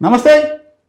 నమస్తే.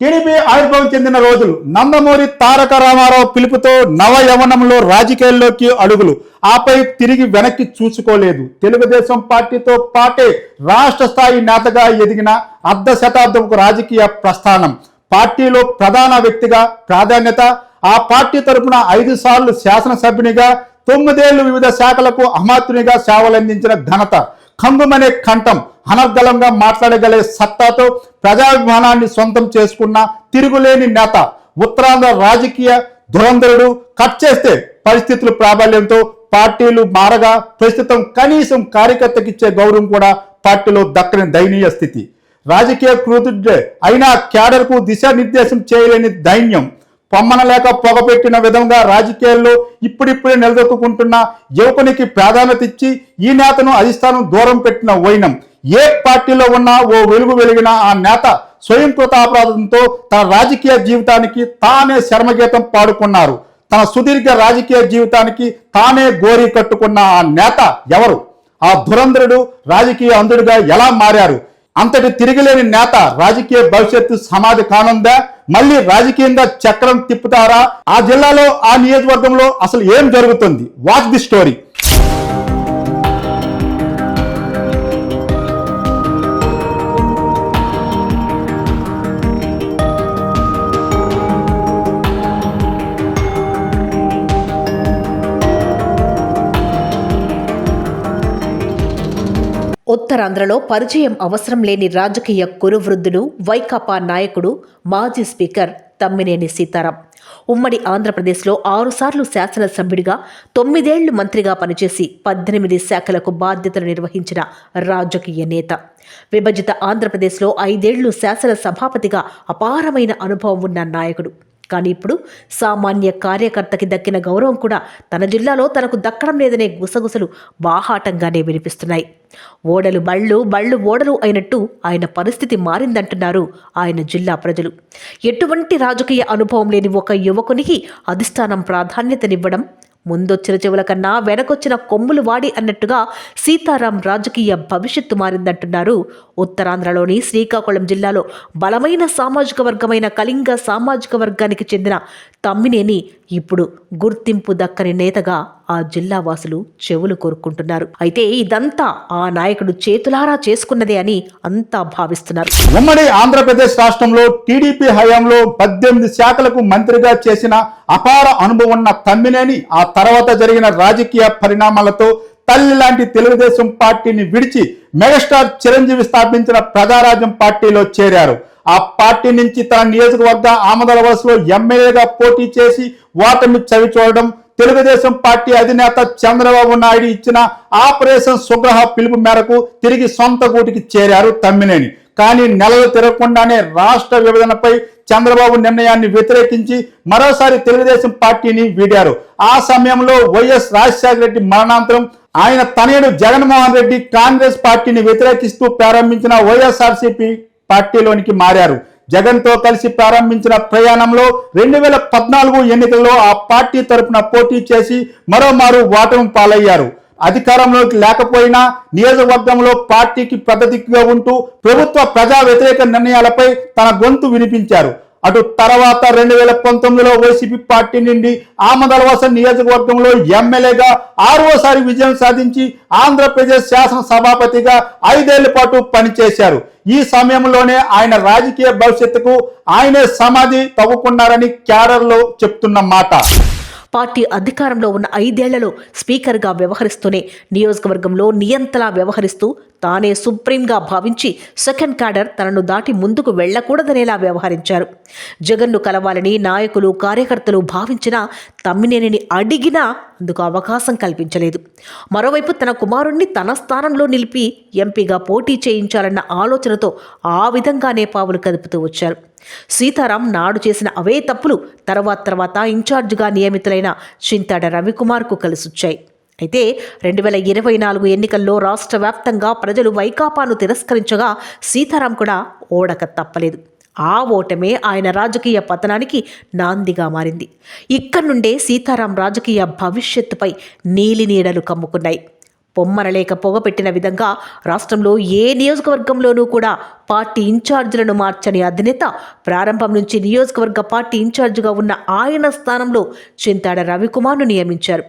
టీడీపీ ఆవిర్భావం చెందిన రోజులు. నందమూరి తారక రామారావు పిలుపుతో నవ యవనంలో రాజకీయాల్లోకి అడుగులు. ఆపై తిరిగి వెనక్కి చూసుకోలేదు. తెలుగుదేశం పార్టీతో పాటే రాష్ట్ర స్థాయి నేతగా ఎదిగిన అర్ధ శతాబ్దపు రాజకీయ ప్రస్థానం. పార్టీలో ప్రధాన వ్యక్తిగా ప్రాధాన్యత ఆ పార్టీ తరపున ఐదు సార్లు శాసనసభ్యునిగా తొమ్మిదేళ్ళు వివిధ శాఖలకు అమాత్యునిగా సేవలందించిన ఘనత. కంగుమనే కంఠం అనర్గళంగా మాట్లాడగలే సత్తాతో ప్రజాభిమానాన్ని సొంతం చేసుకున్న తిరుగులేని నేత ఉత్తరాంధ్ర రాజకీయ ధురంధరుడు కట్ చేస్తే పరిస్థితుల ప్రాబల్యంతో పార్టీలు మారగా ప్రస్తుతం కనీసం కార్యకర్తకిచ్చే గౌరవం కూడా పార్టీలో దక్కని దయనీయ స్థితి. రాజకీయ కృతుడే అయినా క్యాడర్కు దిశానిర్దేశం చేయలేని దైన్యం పొమ్మనలేక పొగపెట్టిన విధంగా రాజకీయాల్లో ఇప్పుడిప్పుడే నిలదొక్కుంటున్న యువకునికి ప్రాధాన్యత ఇచ్చి ఈ నేతను అధిష్టానం దూరం పెట్టిన వైనం. ఏ పార్టీలో ఉన్నా ఓ వెలుగు వెలిగిన ఆ నేత స్వయం కృతాపరాధంతో తన రాజకీయ జీవితానికి తానే శర్మగీతం పాడుకున్నారు. తన సుదీర్ఘ రాజకీయ జీవితానికి తానే గోరీ కట్టుకున్న ఆ నేత ఎవరు? ఆ ధురంధరుడు రాజకీయ అంధుడిగా ఎలా మారారు? అంతటి తిరిగిలేని నేత రాజకీయ భవిష్యత్తు సమాధి కానుందా? మళ్ళీ రాజకీయంగా చక్రం తిప్పుతారా? ఆ జిల్లాలో ఆ నియోజకవర్గంలో అసలు ఏం జరుగుతుంది? వాచ్ ది స్టోరీ ఉత్తరాంధ్రలో పరిచయం అవసరం లేని రాజకీయ కురువృద్ధుడు వైకాపా నాయకుడు మాజీ స్పీకర్ తమ్మినేని సీతారాం. ఉమ్మడి ఆంధ్రప్రదేశ్లో ఆరుసార్లు శాసనసభ్యుడిగా తొమ్మిదేళ్ళు మంత్రిగా పనిచేసి పద్దెనిమిది శాఖలకు బాధ్యతలు నిర్వహించిన రాజకీయ నేత. విభజిత ఆంధ్రప్రదేశ్లో ఐదేళ్ళు శాసన సభాపతిగా అపారమైన అనుభవం ఉన్న నాయకుడు. కానీ ఇప్పుడు సామాన్య కార్యకర్తకి దక్కిన గౌరవం కూడా తన జిల్లాలో తనకు దక్కడం లేదనే గుసగుసలు బాహాటంగానే వినిపిస్తున్నాయి. ఓడలు బళ్ళు బళ్ళు ఓడలు అయినట్టు ఆయన పరిస్థితి మారిందంటున్నారు ఆయన జిల్లా ప్రజలు. ఎటువంటి రాజకీయ అనుభవం లేని ఒక యువకునికి అధిష్టానం ప్రాధాన్యతనివ్వడం ముందొచ్చిన చెవుల కన్నా వెనకొచ్చిన కొమ్ములు వాడి అన్నట్టుగా సీతారాం రాజకీయ భవిష్యత్తు మారిందంటున్నారు. ఉత్తరాంధ్రలోని శ్రీకాకుళం జిల్లాలో బలమైన సామాజిక వర్గమైన కళింగ సామాజిక వర్గానికి చెందిన తమ్మినేని ఇప్పుడు గుర్తింపు దక్కని నేతగా ఆ జిల్లా వాసులు చెవులు కోరుకుంటున్నారు. అయితే ఇదంతా ఆ నాయకుడు చేతులారా చేసుకున్నదే అని అంతా భావిస్తున్నారు. ఉమ్మడి ఆంధ్రప్రదేశ్ రాష్ట్రంలో టీడీపీ హయాంలో పద్దెనిమిది శాఖలకు మంత్రిగా చేసిన అపార అనుభవం ఉన్న తమ్మినేని ఆ తర్వాత జరిగిన రాజకీయ పరిణామాలతో తల్లి లాంటి తెలుగుదేశం పార్టీని విడిచి మెగాస్టార్ చిరంజీవి స్థాపించిన ప్రజారాజ్యం పార్టీలో చేరారు. ఆ పార్టీ నుంచి తన నియోజకవర్గ ఆమదల వలసలో ఎమ్మెల్యేగా పోటీ చేసి ఓటమి చవి చూడడం తెలుగుదేశం పార్టీ అధినేత చంద్రబాబు నాయుడు ఇచ్చిన ఆపరేషన్ సుగ్రహ పిలుపు మేరకు తిరిగి సొంత గూటికి చేరారు తమ్మినేని. కానీ నెలలు తిరగకుండానే రాష్ట్ర విభజనపై చంద్రబాబు నిర్ణయాన్ని వ్యతిరేకించి మరోసారి తెలుగుదేశం పార్టీని వీడారు. ఆ సమయంలో వైఎస్ రాజశేఖర రెడ్డి మరణాంతరం ఆయన తనయుడు జగన్మోహన్ రెడ్డి కాంగ్రెస్ పార్టీని వ్యతిరేకిస్తూ ప్రారంభించిన వైఎస్ఆర్సీపీ పార్టీలోనికి మారారు. జగన్తో కలిసి ప్రారంభించిన ప్రయాణంలో రెండు వేల పద్నాలుగు ఎన్నికల్లో ఆ పార్టీ తరపున పోటీ చేసి మరోమారు ఓటమి పాలయ్యారు. అధికారంలోకి లేకపోయినా నియోజకవర్గంలో పార్టీకి పెద్ద దిక్కుగా ఉంటూ ప్రభుత్వ ప్రజా వ్యతిరేక నిర్ణయాలపై తన గొంతు వినిపించారు. అటు తర్వాత రెండు వేల పంతొమ్మిదిలో వైసీపీ పార్టీ నుండి ఆమదలవస నియోజకవర్గంలో ఎమ్మెల్యేగా ఆరోసారి విజయం సాధించి ఆంధ్రప్రదేశ్ శాసనసభాపతిగా ఐదేళ్ళ పాటు పనిచేశారు. ఈ సమయంలోనే ఆయన రాజకీయ భవిష్యత్తుకు ఆయనే సమాధి తవ్వుకున్నారని క్యారర్లో చెప్తున్న మాట. పార్టీ అధికారంలో ఉన్న ఐదేళ్ళలో స్పీకర్గా వ్యవహరిస్తూనే నియోజకవర్గంలో నియంతలా వ్యవహరిస్తూ తానే సుప్రీంగా భావించి సెకండ్ క్యాడర్ తనను దాటి ముందుకు వెళ్ళకూడదనేలా వ్యవహరించారు. జగన్ను కలవాలని నాయకులు కార్యకర్తలు భావించినా తమ్మినేనిని అడిగినా అందుకు అవకాశం కల్పించలేదు. మరోవైపు తన కుమారుణ్ణి తన స్థానంలో నిలిపి ఎంపీగా పోటీ చేయించాలన్న ఆలోచనతో ఆ విధంగానే పావులు కదుపుతూ వచ్చారు. సీతారాం నాడు చేసిన అవే తప్పులు తర్వాత తర్వాత ఇన్ఛార్జిగా నియమితులైన చింతాడ రవికుమార్కు కలిసొచ్చాయి. అయితే రెండు వేల ఇరవై నాలుగు ఎన్నికల్లో రాష్ట్ర వ్యాప్తంగా ప్రజలు వైకాపాను తిరస్కరించగా సీతారాం కూడా ఓడక తప్పలేదు. ఆ ఓటమే ఆయన రాజకీయ పతనానికి నాందిగా మారింది. ఇక్కడి నుండే సీతారాం రాజకీయ భవిష్యత్తుపై నీలి నీడలు కమ్ముకున్నాయి. పొమ్మనలేక పొగపెట్టిన విధంగా రాష్ట్రంలో ఏ నియోజకవర్గంలోనూ కూడా పార్టీ ఇన్ఛార్జీలను మార్చని అధినేత ప్రారంభం నుంచి నియోజకవర్గ పార్టీ ఇన్ఛార్జిగా ఉన్న ఆయన స్థానంలో చింతాడ రవికుమార్ను నియమించారు.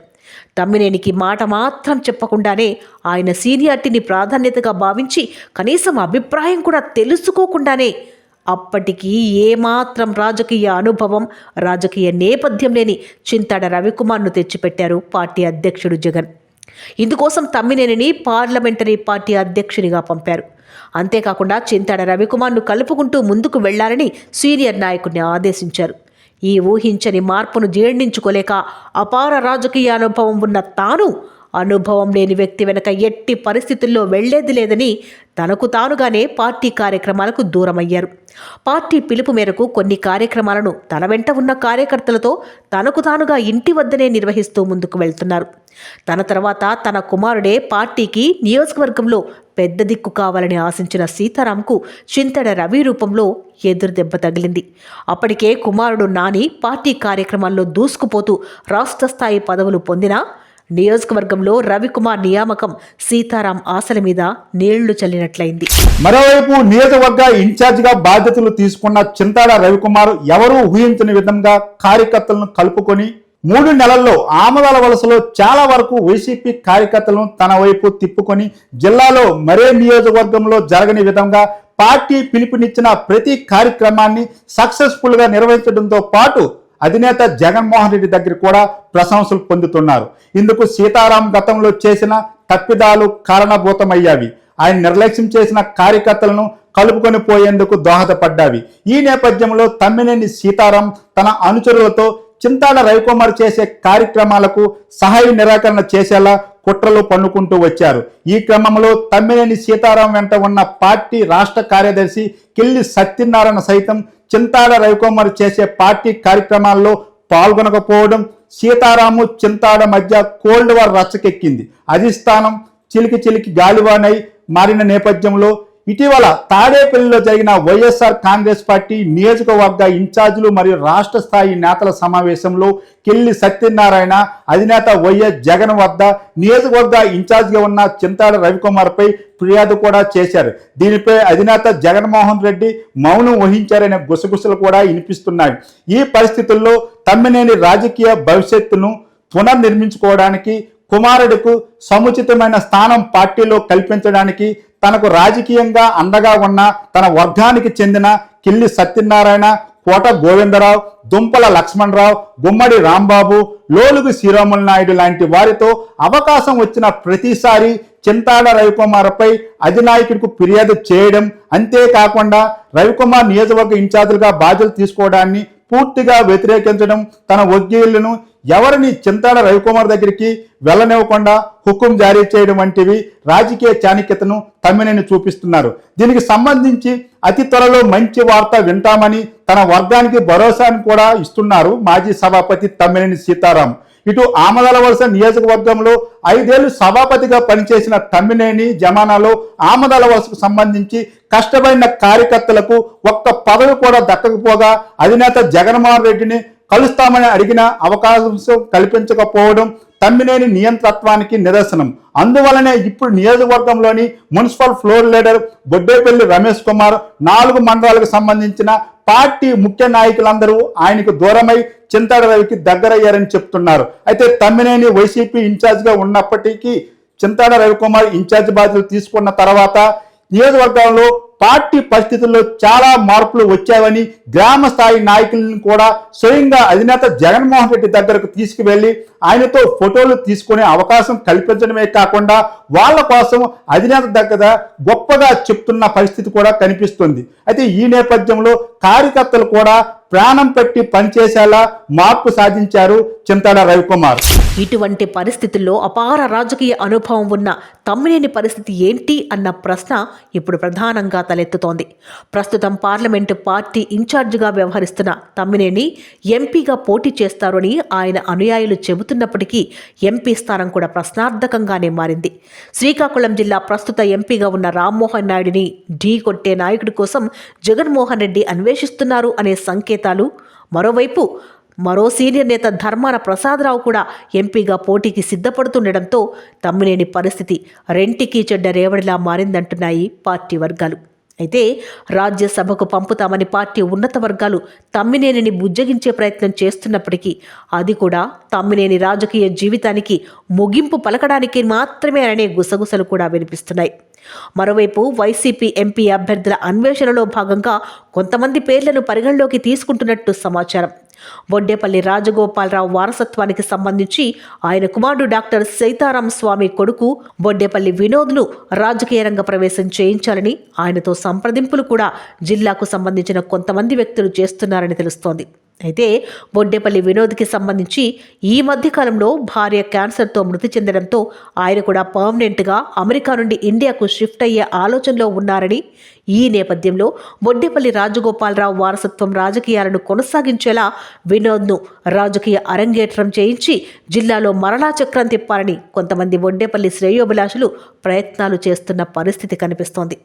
తమ్మినేనికి మాట మాత్రం చెప్పకుండానే ఆయన సీనియార్టీని ప్రాధాన్యతగా భావించి కనీసం అభిప్రాయం కూడా తెలుసుకోకుండానే అప్పటికి ఏమాత్రం రాజకీయ అనుభవం రాజకీయ నేపథ్యం లేని చింతాడ రవికుమార్ను తెచ్చిపెట్టారు పార్టీ అధ్యక్షుడు జగన్. ఇందుకోసం తమ్మినేనిని పార్లమెంటరీ పార్టీ అధ్యక్షునిగా పంపారు. అంతేకాకుండా చింతాడ రవికుమార్ను కలుపుకుంటూ ముందుకు వెళ్ళాలని సీనియర్ నాయకుడిని ఆదేశించారు. ఈ ఊహించని మార్పును జీర్ణించుకోలేక అపార రాజకీయ అనుభవం ఉన్న తాను అనుభవం లేని వ్యక్తి వెనక ఎట్టి పరిస్థితుల్లో వెళ్ళేది లేదని తనకు తానుగానే పార్టీ కార్యక్రమాలకు దూరమయ్యారు. పార్టీ పిలుపు మేరకు కొన్ని కార్యక్రమాలను తన వెంట ఉన్న కార్యకర్తలతో తనకు తానుగా ఇంటి వద్దనే నిర్వహిస్తూ ముందుకు వెళ్తున్నారు. తన తర్వాత తన కుమారుడే పార్టీకి నియోజకవర్గంలో పెద్ద దిక్కు కావాలని ఆశించిన సీతారాంకు చింతడ రవి రూపంలో ఎదురు దెబ్బ తగిలింది. అప్పటికే కుమారుడు నాని పార్టీ కార్యక్రమాల్లో దూసుకుపోతూ రాష్ట్ర స్థాయి పదవులు పొందినా నియోజకవర్గంలో రవికుమార్ నియామకం సీతారాం ఆశల మీద నీళ్ళు చల్లినట్లయింది. మరోవైపు నియోజకవర్గ ఇన్ఛార్జిగా బాధ్యతలు తీసుకున్న చింతాడ రవికుమార్ ఎవరూ ఊహించని విధంగా కార్యకర్తలను కలుపుకొని మూడు నెలల్లో ఆమదాల వలసలో చాలా వరకు వైసీపీ కార్యకర్తలను తన వైపు తిప్పుకొని జిల్లాలో మరే నియోజకవర్గంలో జరగని విధంగా పార్టీ పిలుపునిచ్చిన ప్రతి కార్యక్రమాన్ని సక్సెస్ఫుల్గా నిర్వహించడంతో పాటు అధినేత జగన్మోహన్ రెడ్డి దగ్గర కూడా ప్రశంసలు పొందుతున్నారు. ఇందుకు సీతారాం గతంలో చేసిన తప్పిదాలు కారణభూతమయ్యావి. ఆయన నిర్లక్ష్యం చేసిన కార్యకర్తలను కలుపుకొని పోయేందుకు దోహదపడ్డావి. ఈ నేపథ్యంలో తమ్మినేని సీతారాం తన అనుచరులతో చింతాడ రవికుమార్ చేసే కార్యక్రమాలకు సహాయ నిరాకరణ చేసేలా కుట్రలు పన్నుకుంటూ వచ్చారు. ఈ క్రమంలో తమ్మినేని సీతారాం వెంట ఉన్న పార్టీ రాష్ట్ర కార్యదర్శి కిల్లి సత్యనారాయణ సైతం చింతాడ రవికుమార్ చేసే పార్టీ కార్యక్రమాల్లో పాల్గొనకపోవడం సీతారాము చింతాడ మధ్య కోల్డ్ వార్ రచ్చకెక్కింది. అధిష్టానం చిలికి చిలికి గాలివానై మారిన నేపథ్యంలో ఇటీవల తాడేపల్లిలో జరిగిన వైఎస్ఆర్ కాంగ్రెస్ పార్టీ నియోజకవర్గ ఇన్ఛార్జీలు మరియు రాష్ట్ర స్థాయి నేతల సమావేశంలో కెల్లి సత్యనారాయణ అధినేత వైఎస్ జగన్ వద్ద నియోజకవర్గ ఇన్ఛార్జిగా ఉన్న చింతాడ రవికుమార్పై ఫిర్యాదు కూడా చేశారు. దీనిపై అధినేత జగన్మోహన్ రెడ్డి మౌనం వహించారనే గుసగుసలు కూడా వినిపిస్తున్నాయి. ఈ పరిస్థితుల్లో తమ్మినేని రాజకీయ భవిష్యత్తును పునర్నిర్మించుకోవడానికి కుమారుడికు సముచితమైన స్థానం పార్టీలో కల్పించడానికి తనకు రాజకీయంగా అండగా ఉన్న తన వర్గానికి చెందిన కిల్లి సత్యనారాయణ కోట గోవిందరావు దుంపల లక్ష్మణరావు గుమ్మడి రాంబాబు లోలుగు శ్రీరాములు నాయుడు లాంటి వారితో అవకాశం వచ్చిన ప్రతిసారి చింతాడ రవికుమార్పై అధినాయకుడికి ఫిర్యాదు చేయడం అంతేకాకుండా రవికుమార్ నియోజకవర్గ ఇన్ఛార్జీలుగా బాధ్యతలు తీసుకోవడాన్ని పూర్తిగా వ్యతిరేకించడం తన వకీళ్ళను ఎవరిని చింతాడ రవికుమార్ దగ్గరికి వెళ్ళనివ్వకుండా హుకుం జారీ చేయడం వంటివి రాజకీయ చాణక్యతను తమ్మినని చూపిస్తున్నారు. దీనికి సంబంధించి అతి త్వరలో మంచి వార్త వింటామని తన వర్గానికి భరోసాను కూడా ఇస్తున్నారు మాజీ సభాపతి తమ్మినేని సీతారాం. ఇటు ఆమదాల వలస నియోజకవర్గంలో ఐదేళ్ళు సభాపతిగా పనిచేసిన తమ్మినేని జమానాలో ఆమదాల వలసకు సంబంధించి కష్టపడిన కార్యకర్తలకు ఒక్క పదవి కూడా దక్కకపోగా అధినేత జగన్మోహన్ రెడ్డిని కలుస్తామని అడిగిన అవకాశం కల్పించకపోవడం తమ్మినేని నియంత్రత్వానికి నిదర్శనం. అందువలనే ఇప్పుడు నియోజకవర్గంలోని municipal floor leader Boddepalli Ramesh Kumar నాలుగు మండలాలకు సంబంధించిన పార్టీ ముఖ్య నాయకులందరూ ఆయనకు దూరమై చింతాడ రవికి దగ్గరయ్యారని చెప్తున్నారు. అయితే తమ్మినేని వైసీపీ ఇన్ఛార్జ్గా ఉన్నప్పటికీ చింతాడ రవికుమార్ ఇన్ఛార్జ్ బాధ్యతలు తీసుకున్న తర్వాత నియోజకవర్గంలో పార్టీ పరిస్థితుల్లో చాలా మార్పులు వచ్చావని గ్రామ స్థాయి నాయకులను కూడా స్వయంగా అధినేత జగన్మోహన్ రెడ్డి దగ్గరకు తీసుకువెళ్ళి ఆయనతో ఫోటోలు తీసుకునే అవకాశం కల్పించడమే కాకుండా వాళ్ళ కోసం అధినేత దగ్గర గొప్పగా చెప్తున్న పరిస్థితి కూడా కనిపిస్తుంది. అయితే ఈ నేపథ్యంలో కార్యకర్తలు కూడా ప్రాణం పెట్టి పనిచేసేలా మార్పు సాధించారు చింతాడ రవికుమార్. ఇటువంటి పరిస్థితుల్లో అపార రాజకీయ అనుభవం ఉన్న తమ్మినేని పరిస్థితి ఏంటి అన్న ప్రశ్న ఇప్పుడు ప్రధానంగా తలెత్తుతోంది. ప్రస్తుతం పార్లమెంటు పార్టీ ఇన్ఛార్జిగా వ్యవహరిస్తున్న తమ్మినేని ఎంపీగా పోటీ చేస్తారని ఆయన అనుయాయులు చెబుతున్నప్పటికీ ఎంపీ స్థానం కూడా ప్రశ్నార్థకంగానే మారింది. శ్రీకాకుళం జిల్లా ప్రస్తుత ఎంపీగా ఉన్న రామ్మోహన్ నాయుడిని ఢీ కొట్టే నాయకుడి కోసం జగన్మోహన్ రెడ్డి అన్వేషిస్తున్నారు అనే సంకేతం సంకేతాలు మరోవైపు మరో సీనియర్ నేత ధర్మాన ప్రసాదరావు కూడా ఎంపీగా పోటీకి సిద్ధపడుతుండటంతో తమ్మినేని పరిస్థితి రెంటికి చెడ్డ రేవడిలా మారిందంటున్నాయి పార్టీ వర్గాలు. అయితే రాజ్యసభకు పంపుతామని పార్టీ ఉన్నత వర్గాలు తమ్మినేనిని బుజ్జగించే ప్రయత్నం చేస్తున్నప్పటికీ అది కూడా తమ్మినేని రాజకీయ జీవితానికి ముగింపు పలకడానికి మాత్రమే అనే గుసగుసలు కూడా వినిపిస్తున్నాయి. మరోవైపు వైసీపీ ఎంపీ అభ్యర్థుల అన్వేషణలో భాగంగా కొంతమంది పేర్లను పరిగణలోకి తీసుకుంటున్నట్టు సమాచారం. బొడ్డేపల్లి రాజగోపాలరావు వారసత్వానికి సంబంధించి ఆయన కుమారుడు డాక్టర్ సీతారాం స్వామి కొడుకు బొడ్డేపల్లి వినోద్ను రాజకీయ రంగ ప్రవేశం చేయించాలని ఆయనతో సంప్రదింపులు కూడా జిల్లాకు సంబంధించిన కొంతమంది వ్యక్తులు చేస్తున్నారని తెలుస్తోంది. అయితే బొడ్డేపల్లి వినోద్కి సంబంధించి ఈ మధ్యకాలంలో భార్య క్యాన్సర్తో మృతి చెందడంతో ఆయన కూడా పర్మనెంట్గా అమెరికా నుండి ఇండియాకు షిఫ్ట్ అయ్యే ఆలోచనలో ఉన్నారని ఈ నేపథ్యంలో బొడ్డేపల్లి రాజగోపాలరావు వారసత్వం రాజకీయాలను కొనసాగించేలా వినోద్ను రాజకీయ అరంగేట్రం చేయించి జిల్లాలో మరణా చక్రం తిప్పాలని కొంతమంది బొడ్డేపల్లి శ్రేయోభిలాషులు ప్రయత్నాలు చేస్తున్న పరిస్థితి కనిపిస్తోంది.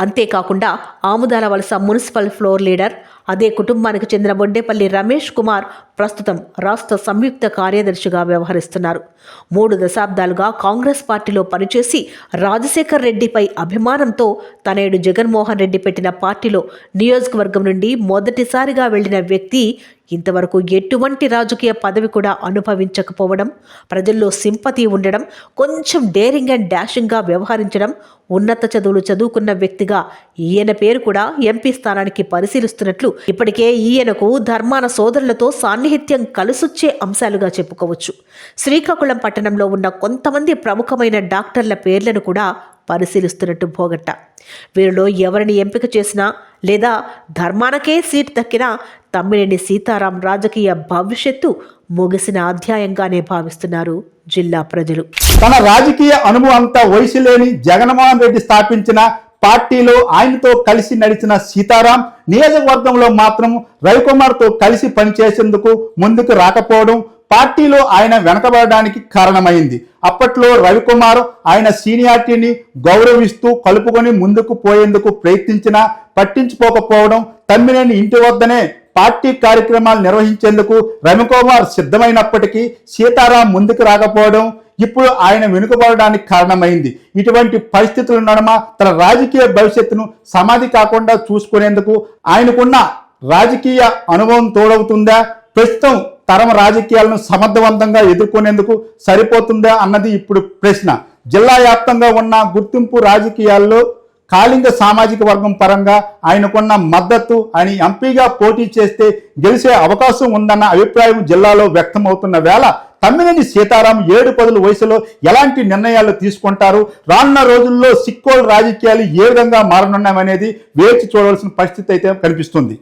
అంతేకాకుండా ఆముదాల వలస మున్సిపల్ ఫ్లోర్ లీడర్ అదే కుటుంబానికి చెందిన బొడ్డేపల్లి రమేష్ కుమార్ ప్రస్తుతం రాష్ట్ర సంయుక్త కార్యదర్శిగా వ్యవహరిస్తున్నారు. మూడు దశాబ్దాలుగా కాంగ్రెస్ పార్టీలో పనిచేసి రాజశేఖర్ రెడ్డిపై అభిమానంతో తనయుడు జగన్మోహన్ రెడ్డి పెట్టిన పార్టీలో నియోజకవర్గం నుండి మొదటిసారిగా వెళ్ళిన వ్యక్తి ఇంతవరకు ఎటువంటి రాజకీయ పదవి కూడా అనుభవించకపోవడం ప్రజల్లో సింపతి ఉండడం కొంచెం డేరింగ్ అండ్ డాషింగ్గా వ్యవహరించడం ఉన్నత చదువులు చదువుకున్న వ్యక్తిగా ఈయన పేరు కూడా ఎంపీ స్థానానికి పరిశీలిస్తున్నట్లు ఇప్పటికే ఈయనకు ధర్మాన సోదరులతో సాన్నిహిత్యం కలుసొచ్చే అంశాలుగా చెప్పుకోవచ్చు. శ్రీకాకుళం పట్టణంలో ఉన్న కొంతమంది ప్రముఖమైన డాక్టర్ల పేర్లను కూడా పరిశీలిస్తున్నట్టు భోగట్ట వీరిలో ఎవరిని ఎంపిక చేసినా లేదా ధర్మానకే సీట్ దక్కినా తమ్మినేని సీతారాం రాజకీయ భవిష్యత్తు ముగిసిన అధ్యాయంగానే భావిస్తున్నారు జిల్లా ప్రజలు. తన రాజకీయ అనుభవం అంతా వయసు లేని జగన్మోహన్ రెడ్డి స్థాపించిన పార్టీలో ఆయనతో కలిసి నడిచిన సీతారాం నియోజకవర్గంలో మాత్రం రవికుమార్తో కలిసి పనిచేసేందుకు ముందుకు రాకపోవడం పార్టీలో ఆయన వెనకబడడానికి కారణమైంది. అప్పట్లో రవికుమార్ ఆయన సీనియారిటీని గౌరవిస్తూ కలుపుకొని ముందుకు పోయేందుకు ప్రయత్నించినా పట్టించుకోకపోవడం తమ్మినేని ఇంటి వద్దనే పార్టీ కార్యక్రమాలు నిర్వహించేందుకు రవికుమార్ సిద్ధమైనప్పటికీ సీతారాం ముందుకు రాకపోవడం ఇప్పుడు ఆయన వెనుకబడడానికి కారణమైంది. ఇటువంటి పరిస్థితుల నడుమ తన రాజకీయ భవిష్యత్తును సమాధి కాకుండా చూసుకునేందుకు ఆయనకున్న రాజకీయ అనుభవం తోడవుతుందా? ప్రస్తుతం తరం రాజకీయాలను సమర్థవంతంగా ఎదుర్కొనేందుకు సరిపోతుందా అన్నది ఇప్పుడు ప్రశ్న. జిల్లా వ్యాప్తంగా ఉన్న గుర్తింపు రాజకీయాల్లో కాళింగ సామాజిక వర్గం పరంగా ఆయనకున్న మద్దతు ఆయన ఎంపీగా పోటీ చేస్తే గెలిచే అవకాశం ఉందన్న అభిప్రాయం జిల్లాలో వ్యక్తమవుతున్న వేళ తమ్మినేని సీతారాం ఏడు పదుల వయసులో ఎలాంటి నిర్ణయాలు తీసుకుంటారు? రానున్న రోజుల్లో సిక్కోలు రాజకీయాలు ఏ విధంగా మారనున్నాయనేది వేచి చూడవలసిన పరిస్థితి అయితే కనిపిస్తుంది.